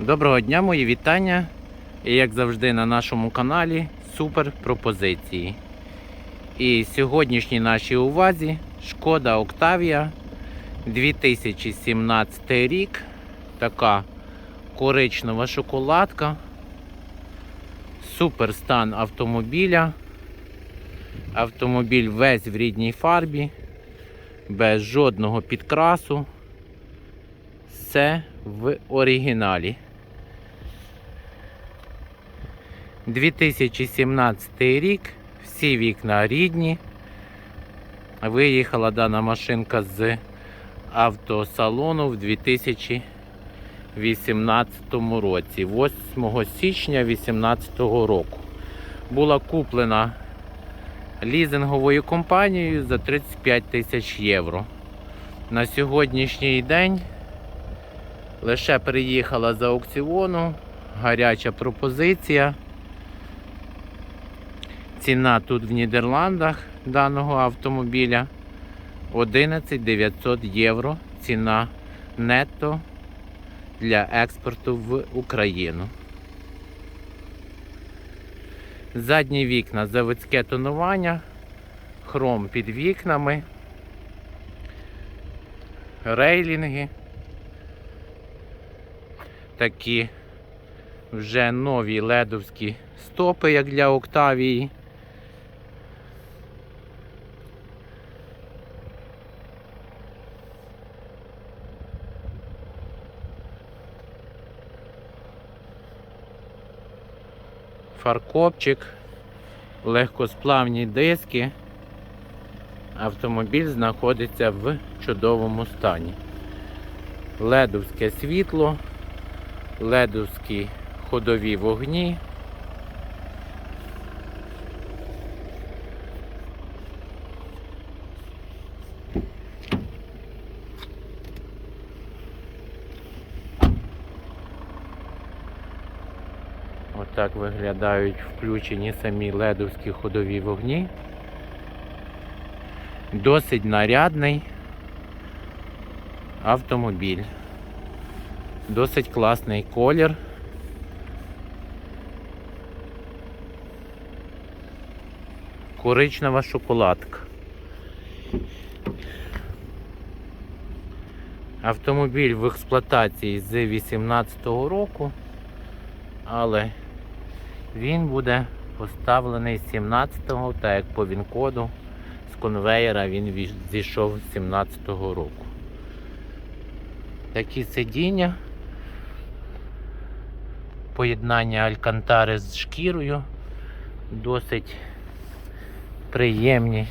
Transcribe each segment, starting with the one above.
Доброго дня, мої вітання. І як завжди на нашому каналі супер пропозиції. І сьогоднішній нашій увазі Шкода Октавія 2017 рік. Така коричнева шоколадка. Супер стан автомобіля. Автомобіль весь в рідній фарбі, без жодного підкрасу. Все в оригіналі. 2017 рік, всі вікна рідні. Виїхала дана машинка з автосалону в 2018 році, 8 січня 2018 року. Була куплена лізинговою компанією за 35 тисяч євро. На сьогоднішній день лише приїхала з аукціону, гаряча пропозиція. Ціна тут в Нідерландах даного автомобіля 11 900 євро. Ціна нетто для експорту в Україну. Задні вікна заводське тонування, хром під вікнами, рейлінги. Такі вже нові ледовські стопи, як для Октавії. Фаркопчик, легкосплавні диски. Автомобіль знаходиться в чудовому стані. Ледовське світло, ледовські ходові вогні. Отак виглядають включені самі ледовські ходові вогні. Досить нарядний автомобіль. Досить класний колір. Коричнева шоколадка. Автомобіль в експлуатації з 2018 року, але він буде поставлений 17-го, так як по він-коду з конвеєра він зійшов з 17-го року. Такі сидіння, поєднання алькантари з шкірою, досить приємні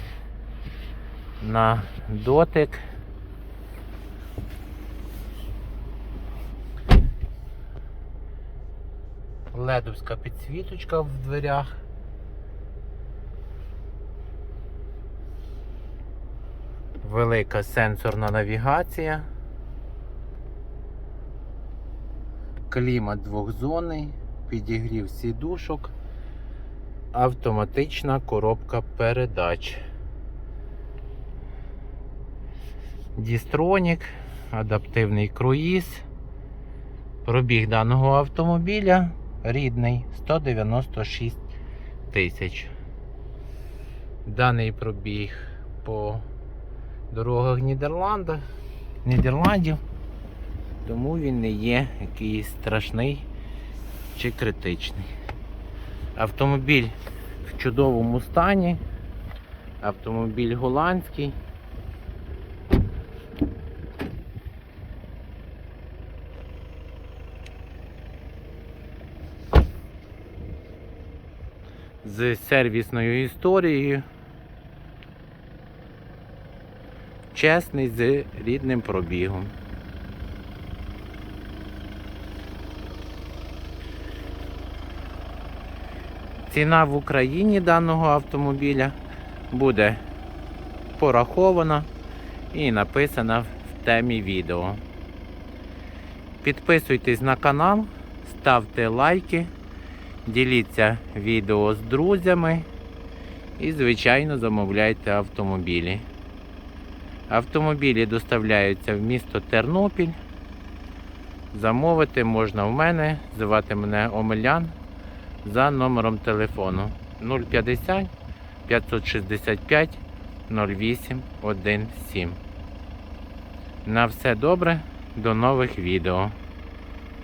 на дотик. Ледовська підсвіточка в дверях. Велика сенсорна навігація. Клімат двохзонний, підігрів сідушок, автоматична коробка передач. Дістронік, адаптивний круїз. Пробіг даного автомобіля рідний 196 тисяч. Даний пробіг по дорогах Нідерландів, тому він не є якийсь страшний чи критичний. Автомобіль в чудовому стані, автомобіль голландський. З сервісною історією. Чесний з рідним пробігом. Ціна в Україні даного автомобіля буде порахована і написана в темі відео. Підписуйтесь на канал, ставте лайки. Діліться відео з друзями і, звичайно, замовляйте автомобілі. Автомобілі доставляються в місто Тернопіль. Замовити можна в мене, звати мене Омелян за номером телефону 050 565 08 17. На все добре, до нових відео.